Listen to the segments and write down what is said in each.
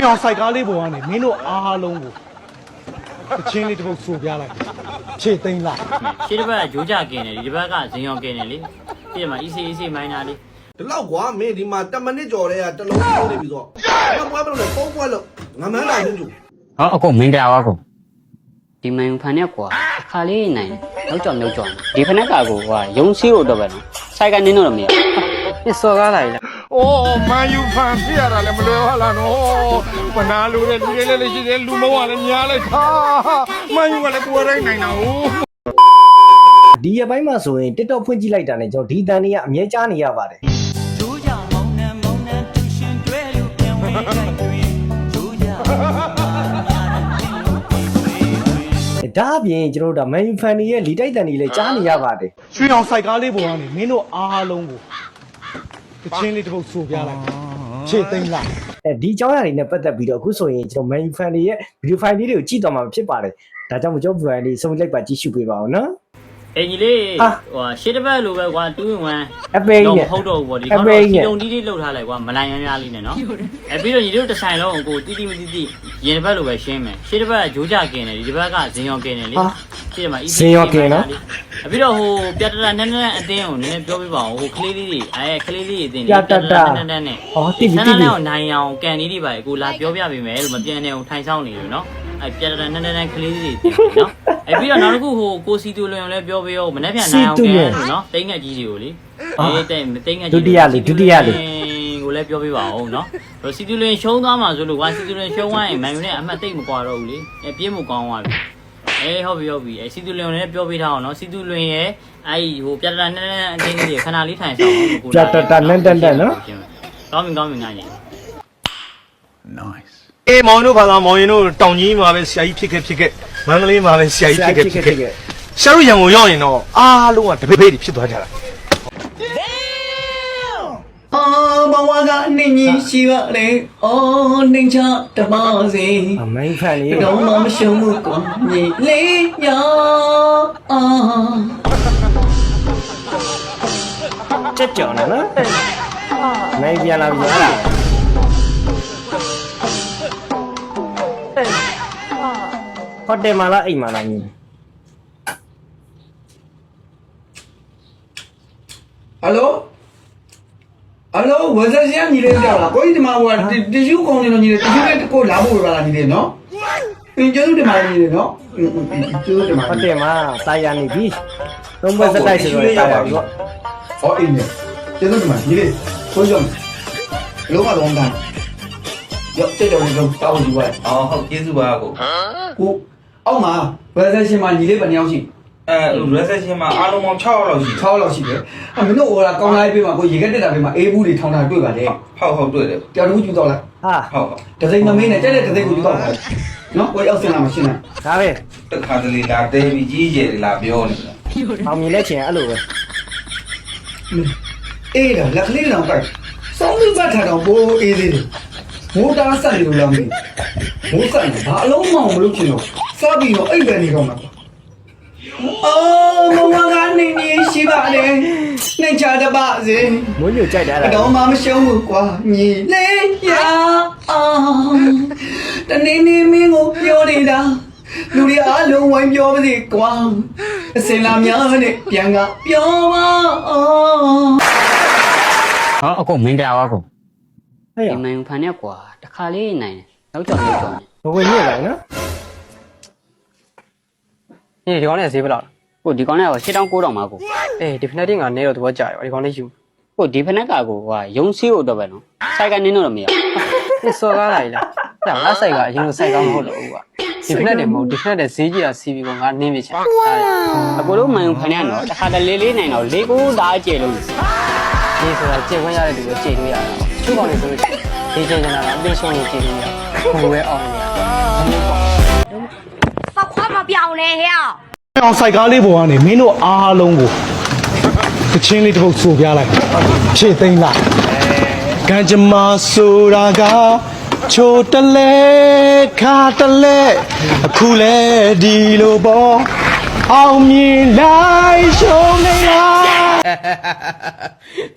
ွှေအောင်စိုက်ကားလေးပေါ်ကနေမင်းတို့အားလုံးကိုတချင်းလေးတစ်ပုတ်ဆိုပြလိုက်ခြေသိမ်းလိုက်ရှေ့တစ်ဘက်ကဂျိုးကြကင်းတယ်ဒီတစ်ဘက်ကဇင်ရောကင်းတယ်လေဒီမှာ EC EC မိုင်းနာလေးဒီလောက်ကွာမင်းဒီမှာ10မိနစ်ကျော်တည်းကတစ်လုံးလုံးနေပြီဆိုတော့ဘွားဘွားဘယ်လိုလဲပုံပွားလို့ငမန်းတာချင်းကျူဟောအကုန်မင်္ဂလာပါကုန်ဒီမိုင်ဖန်နဲ့ကွာအခါလေးနိုင်လောက်ကြောင်လောက်ကြောင်ဒီဖနက်ကကိုကွာရုံစီးလို့တော့ပဲနော်ဆိုင်ကနင်းတော့မရဘူးစော်ကားလိုက်လား မန်ယူဖန်ဖြစ်ရတာလည်းမလွယ်ပါလားနော်မနာလိုတဲ့လူတွေလည်းရှိတယ်လူမောကလည်းများလိုက်ဟာမန်ယူကလည်းပွဲတိုင်းနိုင်တာဟိုဒီရပိုင်းမှာဆိုရင် TikTok ဖွင့်ကြည့်လိုက်တာနဲ့ကျွန်တော်ဒီတန်တွေကအမြဲကြားနေရပါတယ်ဒါအပြင်ကျွန်တော်တို့ဒါမန်ယူဖန်တွေရဲ့လီတိုက်တန်တွေလည်းကြားနေရပါတယ်။ရွှေအောင်စိုက်ကားလေးပုံကနေမင်းတို့အားလုံးကို တချင်းလေးတစ်ပုတ်ဆိုပြလိုက်ခြေသိမ်းလိုက်အဲဒီအကြောင်းအရာတွေနဲ့ပတ်သက်ပြီးတော့အခုဆိုရင်ကျွန်တော် Man U fan တွေရဲ့ video file လေးတွေကိုကြည့်တော့မှာဖြစ်ပါတယ်ဒါကြောင့်မကြောက်ဘူးလေးစုံလိုက်ပါကြည့်ရှုပေးပါအောင်နော်အင်ကြီးလေးဟာဟိုရှေ့တစ်ဘက်လိုပဲကွာ2 in 1အပိန်းတော့နဲ့မဟုတ်တော့ဘူးပေါ့ဒီအကောင်ပိတော့န်းစီနဲ့တုံတီးလေးလှုပ်ထားလိုက်ကွာမလိုက်ရမ်းများလေးနဲ့နော်အဲပြီးတော့ညီတို့တစ်ဆိုင်လုံးကိုတီးတီးမတီးတီးရင်တစ်ဘက်လိုပဲရှင်းမယ်ရှေ့တစ်ဘက်ကဂျိုးကြကင်းတယ်ဒီတစ်ဘက်ကဇင်ရောကင်းတယ်လေ ဟာရှေ့မှာ EC ဇင်ရောကင်းနော် အပြီးတော့ဟိုပြတ်တတာနန်းနန်းအတင်းကိုနည်းနည်းပြောပြပါဦးဟိုကလေးလေးတွေအဲကလေးလေးတွေအတင်းပြတ်တတာနန်းနန်းနဲ့ဟောတိပြီနန်းတိနန်းပြီနဲ့နိုင်အောင်ကန်လေးတွေပါကိုလာပြောပြပေးမယ်လို့မပြန်နေအောင်ထိုင်ဆောင်နေလို့နော်အဲပြတ်တတာနန်းနန်းကလေးလေးတွေတင်တယ်နော်အဲပြီးတော့နောက်တစ်ခုဟိုကိုစီတူလွင်လည်းပြောပြရောမနေ့ပြန်နိုင်အောင်ကန်လို့နော်တိတ်ငက်ကြီးတွေကိုလေအေးတိတ်တိတ်ငက်ကြီးဒုတိယလေးဒုတိယလေးကိုလည်းပြောပြပါဦးနော်ဟိုစီတူလွင်ရှုံးသွားမှာဆိုလို့ကွာစီတူလွင်ရှုံးသွားရင်မန်ယူနဲ့အမှတ်တိတ်မကွာတော့ဘူးလေအဲပြင်းမကောင်းသွားပြီ အေးဟုတ်ပြီဟုတ်ပြီအဲစီတူလွင်လည်းပြောပေးထားအောင်နော်စီတူလွင်ရဲ့အဲ့ဒီဟိုပြတ်တတနန်းနန်းအတင်းလေးခဏလေးထိုင်ဆောင်အောင်ကိုပြတ်တတနန်းတန်းတန်းနော်ကောင်းပြီကောင်းပြီငါကြီးအေးမောင်တို့ဘာသာမောင်ရင်တို့တောင်ကြီးမှာပဲဆရာကြီးဖြစ်ခဲ့ဖြစ်ခဲ့မန္တလေးမှာပဲဆရာကြီးဖြစ်ခဲ့ဖြစ်ခဲ့ဆရာတို့ရန်ကုန်ရောက်ရင်တော့အားလုံးကတပိတ်ပိတ်ဖြစ်သွားကြတာ အော်ဘဝ ကနေကြီးရှိပါလေအော်နှိမ်ချတပါစေအ Man U fan တွေတော့မမရှုံးဘူးကွာညီလေးညာအာချက်ကြော်နေနော်နိုင်ပြန်လာပြန်လာဟိုတယ်မှာလားအိမ်မှာလားညီဟယ်လို ဟယ်လိုဝဇက်စီကညီလေးကြောက်လားကိုကြီးဒီမှာဟိုတ िश ူးကောင်းနေလို့ညီလေးတ िश ူးလေးကိုလာဖို့ပါလားညီလေးနော်အင်းကျေးဇူးတင်ပါတယ်ညီလေးနော်အင်းအင်းအင်းကျေးဇူးတင်ပါဟိုတတယ်ယ်မှာတာယာနေပြီသုံးဘက်စက်တိုက်ဆိုတော့တာယာပြီပေါ့ဟောအင်းကျေးဇူးတင်ပါညီလေးကိုကြောင့်လုံးဝတော့တန်းရောတဲ့ကြောင့်လည်းတောင်းယူပါအော်ဟုတ်ကျေးဇူးပါကိုကိုအောက်မှာဝဇက်ရှင်မှာညီလေးဘယ်နှယောက်ရှိ အဲ reception မှာအားလုံးပေါင်း6ရောက်လောက်ရှိတယ်6လောက်ရှိတယ်အမင်းတို့ဟိုလာကောင်းလိုက်ပေးမှာကိုရေကက်တက်တာပေးမှာအေးဘူးတွေထောင်းတာတွေ့ပါလေဟုတ်ဟုတ်တွေ့တယ်ကြောင်တူးကျူတော့လိုက်ဟာဟုတ်ဟုတ်ဒစိမ့်မမင်းနဲ့တဲ့တဲ့ဒစိမ့်ကိုကျူတော့လိုက်နော်ကိုရောက်စင်လာမှာရှင်းလားဒါပဲတခါတလေလာတဲပြီးကြီးကျယ်လာပြောနေတာအောင်မြင်လက်ချင်အဲ့လိုပဲအေးဒါလက်ကလေးတောင်တိုက်စောင်းလေးဘတ်ထားတော့ဘိုးအေးသေးတယ်မိုးတားဆက်လို့လာမင်းမိုးဆက်နေဘာအလုံးမအောင်မလို့ချင်တော့စပြီးတော့အိပ်ပဲနေတော့မှာ အော်မမကနေနေရှိပါလေနှိမ်ချတပါစေမွေးညိုကြိုက်တာအလားတော့မှမရှုံးဘူးကွာညီလေးရအောင်တနေ့နေ့မင်းကိုပြောနေတာလူတွေအားလုံးဝိုင်းပြောပါစေကွာအစင်လာများနဲ့ပြန်ကပြောပါအောင်ဟောအကုန်မင်္ဂလာပါကုန်ဟဲ့ရဒီမိုင်ဖန်နဲ့ကွာတခါလေးနိုင်လောက်ကြောင်လောက်ကြောင်ဘဝင်ညစ်လိုက်နော် အေးဒီကောင်နဲ့ဈေးဘယ်လောက်လဲကိုဒီကောင်နဲ့ရှစ်တောင်းကိုတောင်ပါကိုအေးဒီဖက်နက်တင်ကနေတော့သဘောကျတယ်ဒီကောင်လေးယူကိုဒီဖနက်ကကိုကွာရုံစီးလို့တော့ပဲနော်ဆိုင်ကနင်းတော့မရဘူးဒီစော်ကားလိုက်လားဒါငါဆိုင်ကအရင်ကဆိုင်ကောင်းမဟုတ်တော့ဘူးကွာဒီဖက်နက်တင်မဟုတ်ဒီဖက်နက်တဲ့ဈေးကြီးကစီးပြီးတော့ငါနင်းပြချင်တယ်အကိုတို့မိုင်ဖန်နဲ့နော်တခါတလေလေးနိုင်တော့လေးကိုသားအကျယ်လို့ဒီဆိုတာကျေခွင့်ရတဲ့သူကိုကျေလို့ရတာချိုးကောင်နေဆိုလို့ဒီချင်းချင်းကတော့အသေးဆုံးကိုကျေလို့ရဘယ်ဝဲအောင်နေရ少 ဘာခွာမပြောင်းလဲဟဲ့အောင်စိုက်ကားလေးပေါ်ကနေမင်းတို့အားလုံးကိုတချင်းလေးတစ်ပုတ်ဆိုပြလိုက်ဖြည့်သိမ့်လိုက်ကံကြမ္မာဆိုတာကချိုတလဲခါတလဲအခုလဲဒီလိုပေါ်အောင်မြင်လိုက်ရှုံးနေလား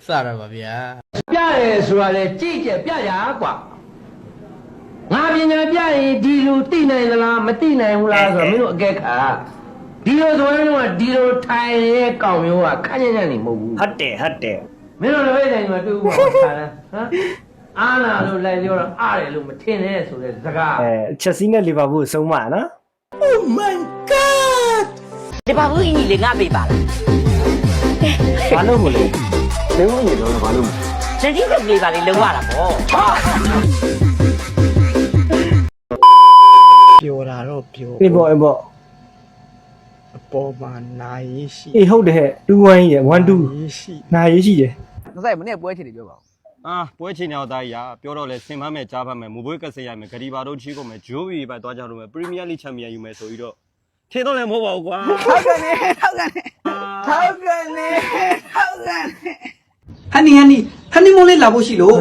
စရပါဗျာပြရဲဆိုတာလဲကြည့်ကြပြရကွာ ငါပညာပြရင်ဒီလိုသိနိုင်သလားမသိနိုင်ဘူးလားဆိုတော့မင်းတို့အကဲခါဒီလိုဆိုရင်တော့ဒီလိုထိုင်ရဲကောင်မျိုးကခန့်ညံ့ညံ့နေမဟုတ်ဘူးဟုတ်တယ်ဟုတ်တယ်မင်းတို့လည်းတိုင်းမှာတူပါခါလားဟမ်အားလာလို့လိုက်ပြောတော့အားတယ်လို့မထင်နဲ့ဆိုတဲ့စကားအဲချက်စီးနဲ့လီဗာပူးကိုဆုံးမနော်ဒီဘာဘူးအင်းကြီးလေငါပေးပါလားဘာလို့မလဲဘယ်ဝင်နေတော့ဘာလို့ချက်ကြီးကလေးပါလေလုံးဝတာပေါ့ပြော ပြောအေးပေါ့အေးပေါ့အပေါ်မှာနိုင်ရေးရှိအေးဟုတ်တယ်ဟဲ့2 1ရဲ့1 2ရေးရှိနာရေးရှိတယ်သက်ဆိုင်မနေ့ပွဲချင်တယ်ပြောပါဦးအာပွဲချင်းတော့သားကြီးကပြောတော့လဲဆင်မမယ်ကြားဖတ်မယ်မူပွဲကဆက်ရမယ်ဂရီဘာတို့ချီးကုန်မယ်ဂျိုးဘီပဲသွားကြတော့မယ်ပရီးမီးယားလိချန်ပီယံယူမယ်ဆိုပြီးတော့ထင်တော့လည်းမဟုတ်ပါဘူးကွာထောက်ကနေထောက်ကနေထောက်ကနေထောက်ကနေဟန်နီဟန်နီဟန်နီမွန်းလေးလာဖို့ရှိလို့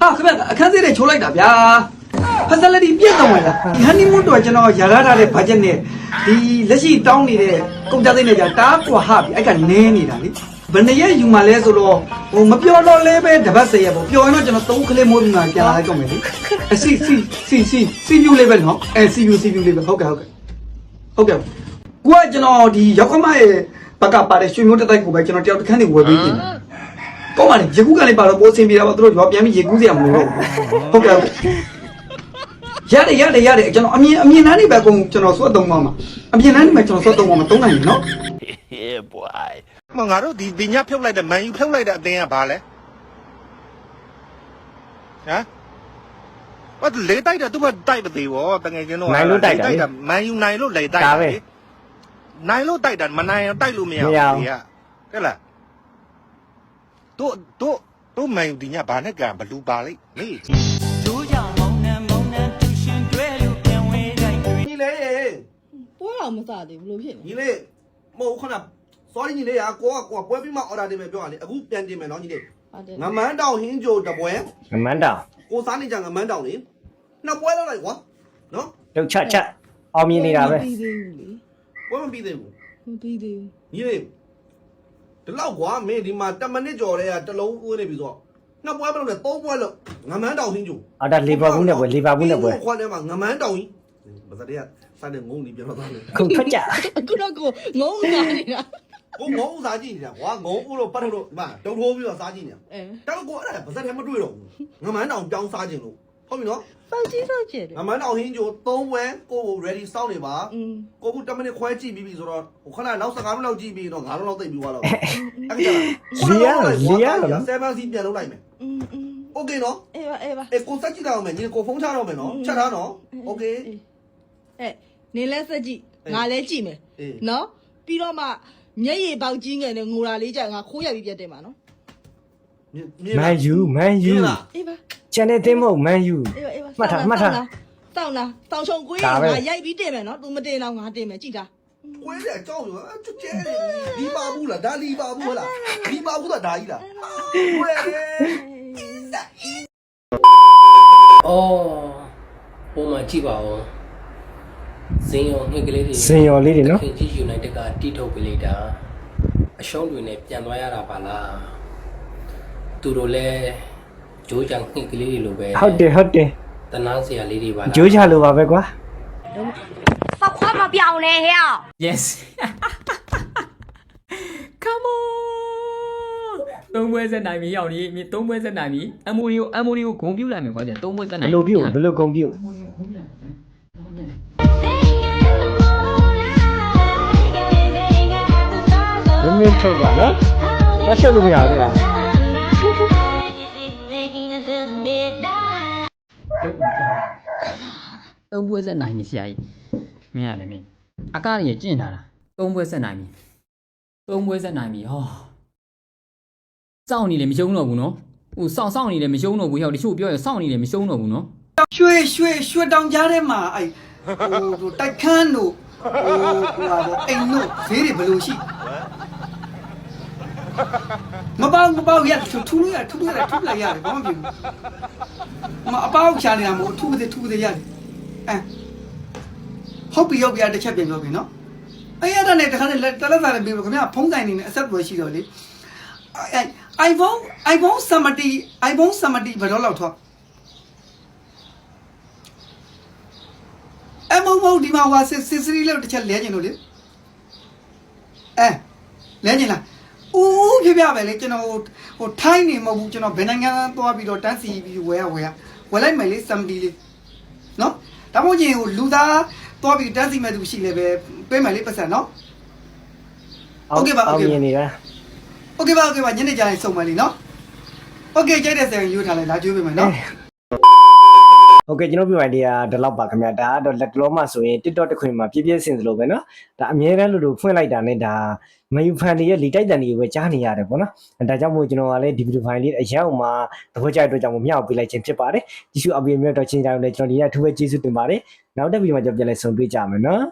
ဟာခင်ဗျအခန်းသေးတဲ့ချိုးလိုက်တာဗျာ ဖက်စလက်တီပြည့်တော့မလားဒီဟန်နီမွန်းတော့ကျွန်တော်ရထားထားတဲ့ဘတ်ဂျက်နဲ့ဒီလက်ရှိတောင်းနေတဲ့ကုန်ကြသိန်းနဲ့ကြာတားကွာဟပြီအဲ့ကနဲနေတာလေဘယ်နှစ်ရက်ယူမှလဲဆိုတော့ဟိုမပြောတော့လဲပဲတပတ်စေရပေါ့ပြောရင်တော့ကျွန်တော်သုံးကလေးမိုးပြီးမှပြန်လာလိုက်တော့မယ်လေအစီစီစီစီစီပြူလေးပဲနော်အဲစီပြူစီပြူလေးပဲဟုတ်ကဲ့ဟုတ်ကဲ့ဟုတ်ကဲ့ကိုကကျွန်တော်ဒီရောက်ခမရဲ့ဘက်ကပါတဲ့ရွှေမျိုးတစ်တိုက်ကိုပဲကျွန်တော်တယောက်တစ်ခန်းနေဝယ်ပေးခြင်းကောင်းပါလေရေကူးကလည်းပါတော့ပိုးဆင်ပြေတာပါသူတို့ရွာပြန်ပြီးရေကူးစရာမလိုတော့ဘူးဟုတ်ကဲ့ဟုတ်ကဲ့ ရတယ်ရတယ်ရတယ်ကျွန်တော်အမြင်အမြင်နှမ်းနေပဲအကုန်ကျွန်တော်စွတ်သုံးပါမှာအမြင်နှမ်းနေမှာကျွန်တော်စွတ်သုံးပါမှာသုံးနိုင်ပြီနော်မငါတို့ဒီဒီညဖြုတ်လိုက်တဲ့မန်ယူဖြုတ်လိုက်တဲ့အတင်းကဘာလဲဟမ်ဘာလေတိုက်တာသူကတိုက်မသေးဘောတငယ်ချင်းတော့မန်ယူနိုင်လို့လေတိုက်နိုင်လို့တိုက်တာမနိုင်အောင်တိုက်လို့မရဘူးကဲလားတို့တို့တို့မန်ယူဒီညဘာနဲ့ကံဘလူပါလိမ့်လေ ပွဲတော်မစသေးဘူးလို့ဖြစ်နေညီလေးမဟုတ်ခဏ sorry ညီလေးဟာကိုကကိုကပွဲပြီးမှ order တင်မယ်ပြောရလေအခုပြန်တင်မယ်နော်ညီလေးဟုတ်တယ်ငမန်းတောင်ဟင်းကြိုတပွဲငမန်းတောင်ကိုစားနေကြငမန်းတောင်လေနှစ်ပွဲလောက်လိုက်ကွာနော်လောက်ချက်ချက်အောင်မြင်နေတာပဲမပြီးသေးဘူးလေပွဲမပြီးသေးဘူးမပြီးသေးဘူးညီလေးဒီလောက်ကွာမင်းဒီမှာ10မိနစ်ကျော်တဲ့ကတစ်လုံးဦးနေပြီဆိုတော့နှစ်ပွဲမလို့နဲ့သုံးပွဲလို့ငမန်းတောင်ဟင်းကြိုအော်ဒါလီဗာပူးနဲ့ပွဲလီဗာပူးနဲ့ပွဲခွာထဲမှာငမန်းတောင်ကြီးဘာသာတည်းက စားတဲ့ငုံနေပြန်တော့တယ် ခုထွက်ကြ အခုတော့ကိုငုံငါနေတာ ကိုငုံဥစားကြည့်နေတာကွာငုံဥလို့ပတ်ထုတ်လို့ဒီမှာတုံထိုးပြီးတော့စားကြည့်နေတာ အဲ တော်ကိုအဲ့ဒါပါဇက်ထဲမတွေ့တော့ဘူးငမန်းတောင်ပြောင်းစားခြင်းလို့ဟုတ်ပြီနော် စောက်ကြီးစောက်ကျတယ် ငမန်းတောင်ဟင်းကြို၃ပွဲကိုကို ready စောင့်နေပါ อืม ကိုခု10မိနစ်ခွဲကြည့်ပြီးပြီဆိုတော့ဟိုခဏနောက်15မိနစ်လောက်ကြည့်ပြီးတော့9လုံးလောက်သိပ်ပြီးသွားတော့အဲ့ဒါ7စီပြန်လုပ်လိုက်မယ် อืมอืม okay နော် အေးပါအေးပါ အေးကိုစက်ကြည့်တော့မယ်ညီကိုဖုန်းချတော့မယ်နော်ချက်ထားနော် okay အဲ နေလဲစက်ကြည့်ငါလဲကြည့်မယ်အေးနော်ပြီးတော့မှမျက်ရည်ပေါက်ကြီးငယ်နဲ့ငိုလာလေးကြငါခိုးရပြီးပြတ်တယ်မှာနော်မန်ယူမန်ယူအေးပါချန်နယ်သင်းမဟုတ်မန်ယူအေးပါအေးပါမှတ်ထားမှတ်ထားစောင့်လားစောင့်ချုံကိုငါရိုက်ပြီးတင်မယ်နော် तू မတင်တော့ငါတင်မယ်ကြည့်တာကွဲတဲ့အကြောင်းရောကျဲကျဲဒီပါဘူးလားဒါလီပါဘူးဟလားဒီပါဘူးလားဒါကြီးလားကွဲတယ်အော်ဟိုမှာကြည့်ပါဦး ဇင်ရောငှက်ကလေးတွေဇင်ရောလေးတွေနော်ခင်ကြီး United ကတီးထုတ်ပေးလိုက်တာအရှုံးတွေနဲ့ပြန်သွားရတာပါလားသူတို့လည်းဂျိုးချန်ငှက်ကလေးတွေလိုပဲဟုတ်တယ်ဟုတ်တယ်တနာစရာလေးတွေပါလားဂျိုးချလိုပါပဲကွာဘာခွာမပြောင်းလဲဟဲ့ yes come on သုံးပွဲဆက်နိုင်ပြီရောက်နေမြေသုံးပွဲဆက်နိုင်ပြီအမိုနီကိုအမိုနီကိုဂုံပြုတ်လိုက်မယ်ကွာပြန်သုံးပွဲဆက်နိုဘယ်င် လိုပြုတ်ဘယ်လိုကုန်ပြုတ် Hey! မင်းမင်းထုတ်ပါနော်ဆက်ရှုပ်လို့မရဘူးလားသုံးပွဲဆက်နိုင်ပြီဆရာကြီးမင်းရတယ်မင်းအကားကြီးကျင့်ထားတာသုံးပွဲဆက်နိုင်ပြီသုံးပွဲဆက်နိုင်ပြီဟောစောင့်နေလေမရှုံးတော့ဘူးနော်ဟိုစောင့်စောင့်နေလေမရှုံးတော့ဘူးဟောတချို့ပြောရစောင့်နေလေမရှုံးတော့ဘူးနော်ရွှေရွှေရွှေတောင်ကြားထဲမှာအဲ့ဟိုဟိုတိုက်ခန်းတို့ဟိုဟိုဟာပေါ့အိမ်တို့ဈေးတွေဘယ်လိုရှိ မပေါမပေါရထူထူလို့ရထူလို့ရထူလိုက်ရတယ်ဘာမှမဖြစ်ဘူးမအပေါချာနေတာမဟုတ်ထူတဲ့ထူတဲ့ရတယ်အဲဟုတ်ပြီဟုတ်ပြီတစ်ချက်ပြန်ပြောပြီနော်အဲ့ရတဲ့နဲ့တခါနဲ့တလက်စားလည်းပြီးလို့ခင်ဗျာဖုံးဆိုင်နေနဲ့အဆက်ပွဲရှိတော့လေအဲ iPhone iPhone 70 iPhone 70ဘယ်တော့လောက်ထွက်မဟုတ်မဟုတ်ဒီမှာဟိုစစ်စစ်စရီလို့တစ်ချက်လဲကျင်လို့လေအဲလဲကျင်လား ဦးဦးပြပြပဲလေကျွန်တော်ဟိုထိုင်းနေမဟုတ်ဘူးကျွန်တော်ဘယ်နိုင်ငံသွားပြီးတော့တန်းစီပြီးဝယ်ရဝယ်ရဝယ်လိုက်မယ်လေစမ်ဒီလေးနော်ဒါမှမဟုတ်ရင်ဟိုလူသားသွားပြီးတန်းစီမဲ့သူရှိလဲပဲပေးမယ်လေပတ်စံနော် အောင်မြင်နေတာ โอเคပါโอเคပါညနေကျရင်စုံမယ်လीနော်โอเคကြိုက်တဲ့ဆယ်ယူထားလိုက်လာကြွေးပေးမယ်နော် โอ เคကျွန်တော်ပြပိုင်းတရားဒီလောက်ပါခင်ဗျာဒါကတော့လက်တလုံးမှဆိုရင် TikTok တစ်ခွင်မှာပြည့်ပြည့်စင်စလို့ပဲเนาะဒါအများတန်းလို့လို့ဖွင့်လိုက်တာနဲ့ဒါမယူဖန်တွေရဲ့လီတိုက်တန်တွေကိုပဲကြားနေရတယ်ပေါ့နော်ဒါကြောင့်မို့ကျွန်တော်ကလည်းဒီဗီဒီယိုဖိုင်လေးအရောက်မှာသဘောကျတဲ့အတွက်ကြောင့်မို့မျှောက်ပေးလိုက်ခြင်းဖြစ်ပါတယ်ကြည့်ရှုအပြင်မြတ်တော့ချင်းကြောင်လည်းကျွန်တော်ဒီကထူးပဲကျေးဇူးတင်ပါတယ်နောက်တဲ့ဗီဒီယိုမှာကျွန်တော်ပြန်လည်ဆုံတွေ့ကြမယ်နော်